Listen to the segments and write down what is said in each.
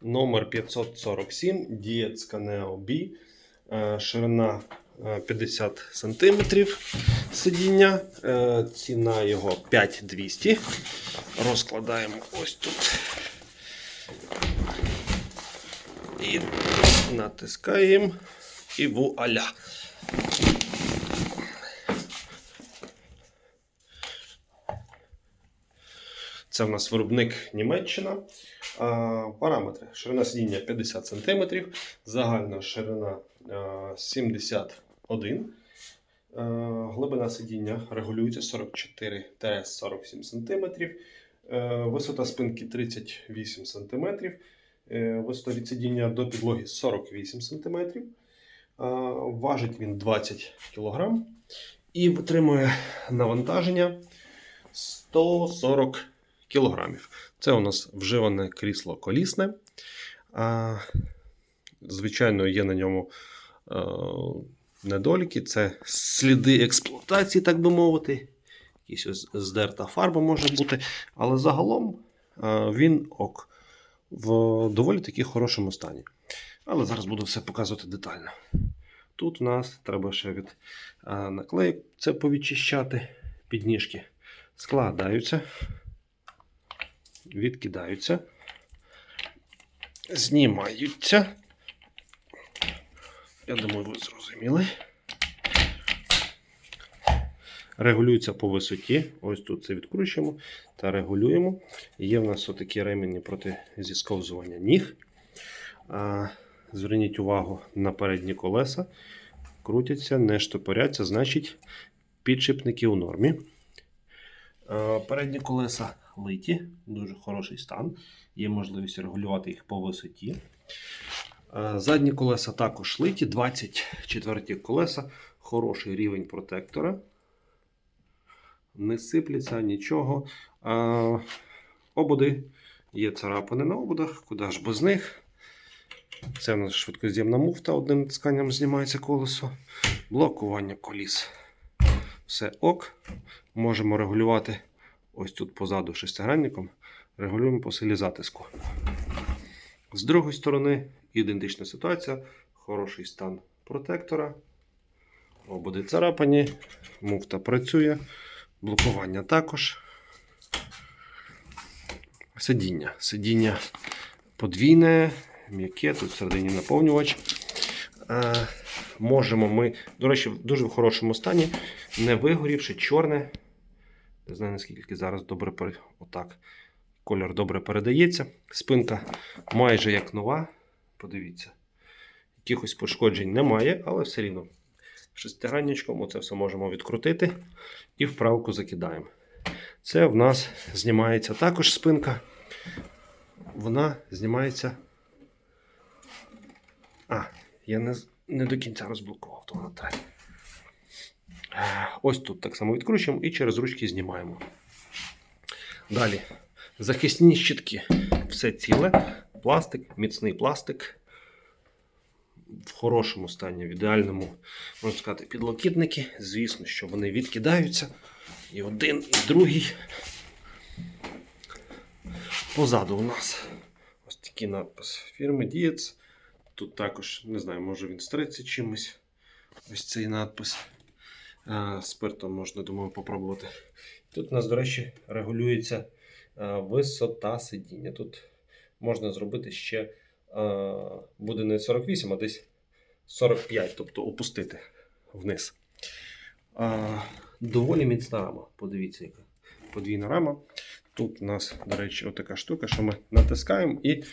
Номер 547 Diet Caneo B. Е, Ширина е, 50 см сидіння. Е, Ціна його 5200. Розкладаємо ось тут. І натискаємо. І вуаля. Це в нас виробник Німеччина. Параметри. Ширина сидіння 50 см, загальна ширина 71 Е, Глибина сидіння регулюється 44-47 см. Висота спинки 38 см. Висота від сидіння до підлоги 48 см. Важить він 20 кг і витримує навантаження 140 кілограмів. Це у нас вживане крісло колісне. Звичайно, є на ньому е, недоліки. Це сліди експлуатації, так би мовити. Якісь ось здерта фарба може бути. Але загалом е, він ок в доволі таки хорошому стані. Але зараз буду все показувати детально. Тут у нас треба ще від е, наклеїк це повідчищати. Підніжки складаються відкидаються, знімаються. Я думаю, ви зрозуміли. Регулюється по висоті. Ось тут це відкручуємо та регулюємо. Є в нас отакі ремені проти зісковзування ніг. Зверніть увагу на передні колеса. Крутяться, не штопоряться, значить підшипники у нормі. Е, Передні колеса литі, дуже хороший стан. Є можливість регулювати їх по висоті. Е, Задні колеса також литі, 24 колеса, хороший рівень протектора. Не сипляться нічого. Е, Ободи є царапини на ободах, куди ж без них. Це у нас швидкоз'ємна муфта, одним натисканням знімається колесо. Блокування коліс. Все ок. Можемо регулювати ось тут позаду шестигранником. Регулюємо по силі затиску. З другої сторони, ідентична ситуація. Хороший стан протектора. Ободи царапані. Муфта працює. Блокування також. Сидіння. Сидіння подвійне, м'яке, тут всередині наповнювач. Можемо ми, до речі, в дуже в хорошому стані, не вигорівши, чорне. Не знаю, наскільки зараз добре. Отак. Кольор добре передається. Спинка майже як нова. Подивіться. Якихось пошкоджень немає, але все рівно шестигранничком оце все можемо відкрутити і вправку закидаємо. Це в нас знімається також спинка. Вона знімається. А, я не, не до кінця розблокував, вона. Е, Ось тут так само відкручуємо і через ручки знімаємо. Далі. Захисні щитки. Все ціле. Пластик, міцний пластик. В хорошому стані, в ідеальному, можна сказати, підлокітники. Звісно, що вони відкидаються. І один, і другий. Позаду у нас ось такий надпис фірми Dietz. Тут також, не знаю, може він стриться чимось. Ось цей надпис. Спиртом можна, думаю, попробувати. Тут у нас, до речі, регулюється висота сидіння. Тут можна зробити ще буде не 48, а десь 45, тобто опустити вниз. Доволі міцна рама. Подивіться, яка подвійна рама. Тут у нас, до речі, отака штука, що ми натискаємо і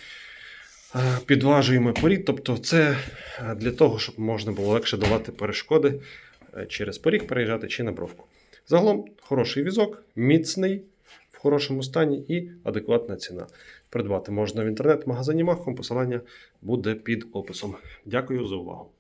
підважуємо порід. Тобто, це е, для того, щоб можна було легше давати перешкоди е, через поріг переїжджати чи на бровку. Загалом хороший візок, міцний, в хорошому стані і адекватна ціна. Придбати можна в інтернет-магазині Махом. Посилання буде під описом. Дякую за увагу.